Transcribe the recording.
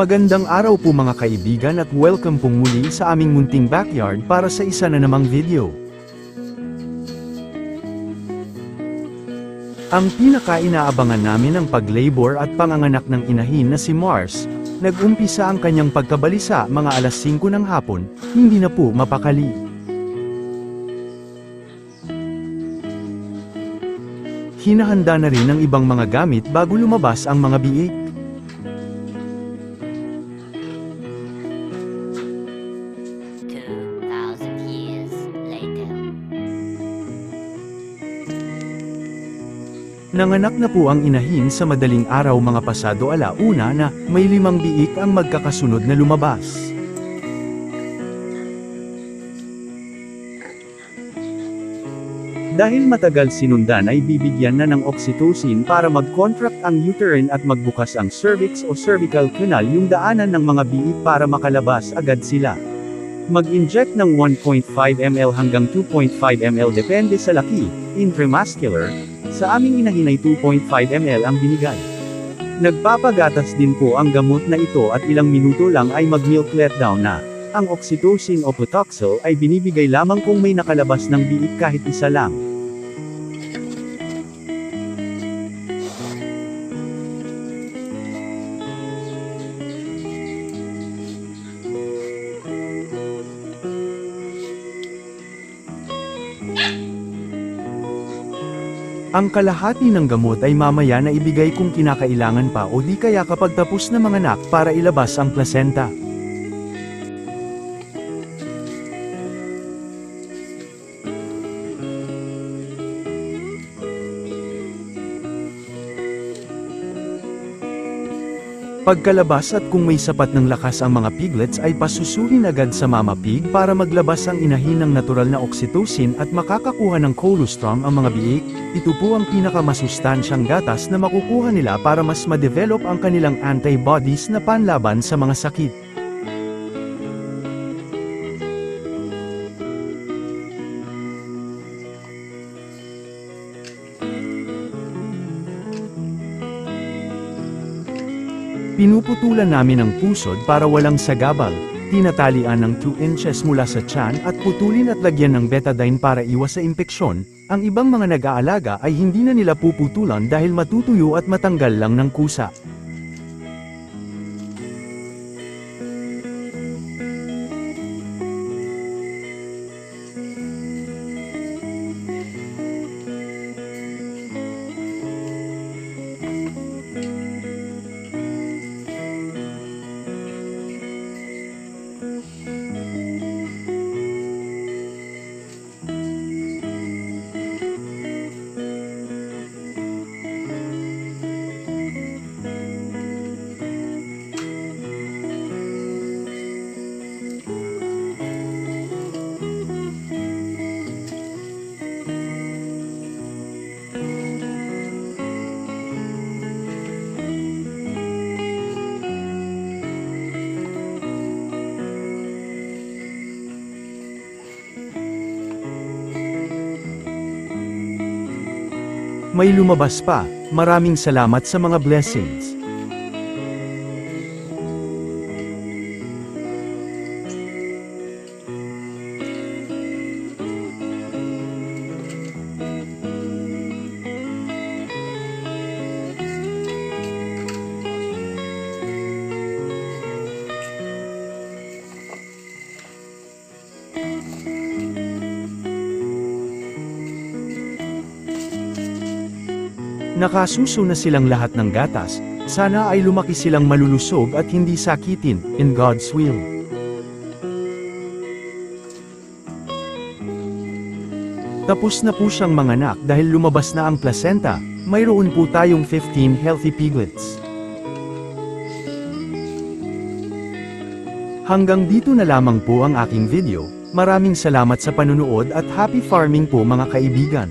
Magandang araw po mga kaibigan at welcome pong muli sa aming munting backyard para sa isa na namang video. Ang pinaka-inaabangan namin ang paglabor at panganganak ng inahin na si Mars, nag-umpisa ang kanyang pagkabalisa mga alas 5 ng hapon, hindi na po mapakali. Hinahanda na rin ang ibang mga gamit bago lumabas ang mga biik. Nanganak na po ang inahin sa madaling araw mga pasado alauna na may limang biik ang magkakasunod na lumabas. Dahil matagal sinundan ay bibigyan na ng oxytocin para mag-contract ang uterine at magbukas ang cervix o cervical canal yung daanan ng mga biik para makalabas agad sila. Mag-inject ng 1.5 ml hanggang 2.5 ml depende sa laki, intramuscular, sa aming inahinay 2.5 ml ang binigay. Nagpapagatas din po ang gamot na ito at ilang minuto lang ay mag-milk letdown na. Ang oxytocin o Putoxyl ay binibigay lamang kung may nakalabas ng biik kahit isa lang. Ang kalahati ng gamot ay mamaya na ibigay kung kinakailangan pa o di kaya kapag tapos na manganak para ilabas ang placenta. Pagkalabas at kung may sapat ng lakas ang mga piglets ay pasusuhin agad sa mama pig para maglabas ang inahin ng natural na oxytocin at makakakuha ng colostrum ang mga biik, ito po ang pinakamasustansyang gatas na makukuha nila para mas ma-develop ang kanilang antibodies na panlaban sa mga sakit. Pinuputulan namin ang pusod para walang sagabal, tinatalian ng 2 inches mula sa tiyan at putulin at lagyan ng betadine para iwas sa impeksyon, ang ibang mga nag-aalaga ay hindi na nila puputulan dahil matutuyo at matanggal lang ng kusa. May lumabas pa, maraming salamat sa mga blessings. Nakasuso na silang lahat ng gatas, sana ay lumaki silang malulusog at hindi sakitin, in God's will. Tapos na po siyang manganak dahil lumabas na ang placenta, mayroon po tayong 15 healthy piglets. Hanggang dito na lamang po ang aking video, maraming salamat sa panunood at happy farming po mga kaibigan.